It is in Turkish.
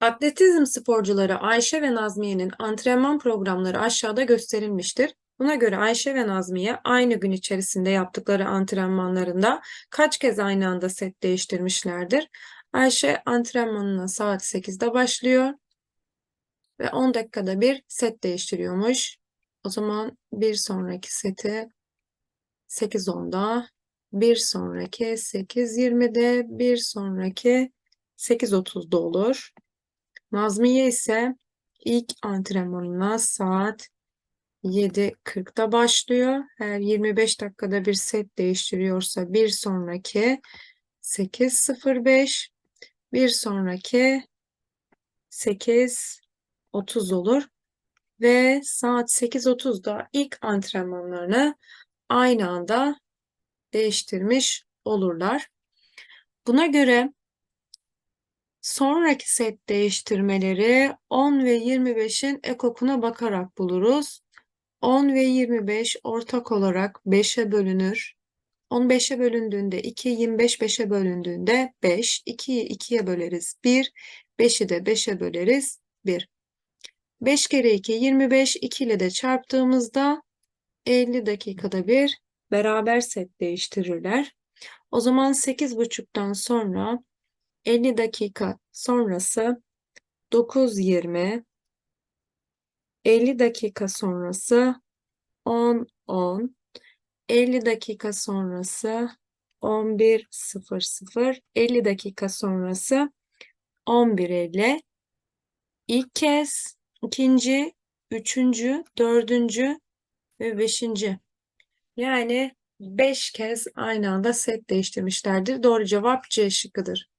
Atletizm sporcuları Ayşe ve Nazmiye'nin antrenman programları aşağıda gösterilmiştir. Buna göre Ayşe ve Nazmiye aynı gün içerisinde yaptıkları antrenmanlarında kaç kez aynı anda set değiştirmişlerdir? Ayşe antrenmanına saat 8'de başlıyor ve 10 dakikada bir set değiştiriyormuş. O zaman bir sonraki seti 8.10'da, bir sonraki 8.20'de, bir sonraki 8.30'da olur. Nazmiye ise ilk antrenmanına saat 7.40'da başlıyor. Her 25 dakikada bir set değiştiriyorsa bir sonraki 8.05, bir sonraki 8.30 olur. Ve saat 8.30'da ilk antrenmanlarını aynı anda değiştirmiş olurlar. Buna göre sonraki set değiştirmeleri 10 ve 25'in ekokuna bakarak buluruz. 10 ve 25 ortak olarak 5'e bölünür. 15'e bölündüğünde 2, 25 5'e bölündüğünde 5, 2'yi 2'ye böleriz 1, 5'i de 5'e böleriz 1. 5 kere 2 25, 2 ile de çarptığımızda 50 dakikada bir beraber set değiştirirler. O zaman 8.30'dan sonra 50 dakika sonrası 9.20 50 dakika sonrası 10 10 50 dakika sonrası 11.00 50 dakika sonrası 11.50 ilk kez ikinci, üçüncü, dördüncü ve beşinci. Yani beş kez aynı anda set değiştirmişlerdir. Doğru cevap C şıkkıdır.